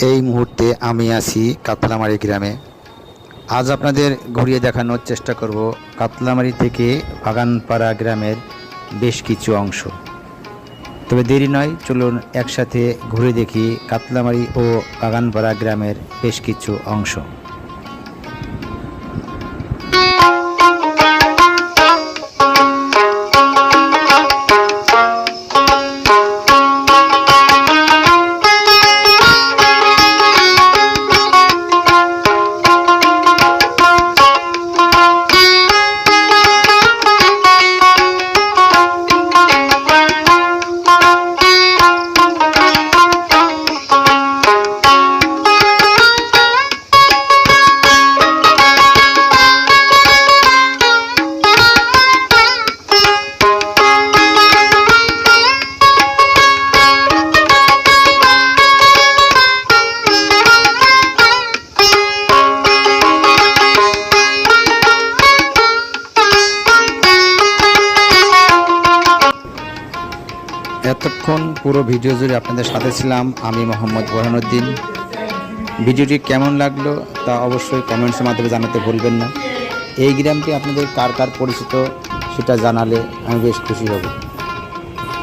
এই মুহূর্তে আমি আছি কাতলামারি গ্রামে। আজ আপনাদের ঘুরিয়ে দেখানোর চেষ্টা করব কাতলামারি থেকে বাগানপাড়া গ্রামের বেশ কিছু অংশ। তবে দেরি নয়, চলুন একসাথে ঘুরে দেখি কাতলামারি ও বাগানপাড়া গ্রামের বেশ কিছু অংশ। এতক্ষণ পুরো ভিডিও জুড়ে আপনাদের সাথে ছিলাম আমি মোহাম্মদ বোরহানুদ্দিন। ভিডিওটি কেমন লাগল তা অবশ্যই কমেন্টসের মাধ্যমে জানাতে ভুলবেন না। এই গ্রামটি আপনাদের কার কার পরিচিত সেটা জানালে আমি বেশ খুশি হব।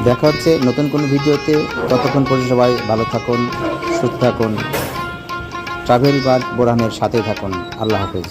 দেখা হচ্ছে নতুন কোনো ভিডিওতে। ততক্ষণ পর্যন্ত সবাই ভালো থাকুন, সুস্থ থাকুন। ট্রাভেল বার্ড বোরহানের সাথে থাকুন। আল্লাহ হাফেজ।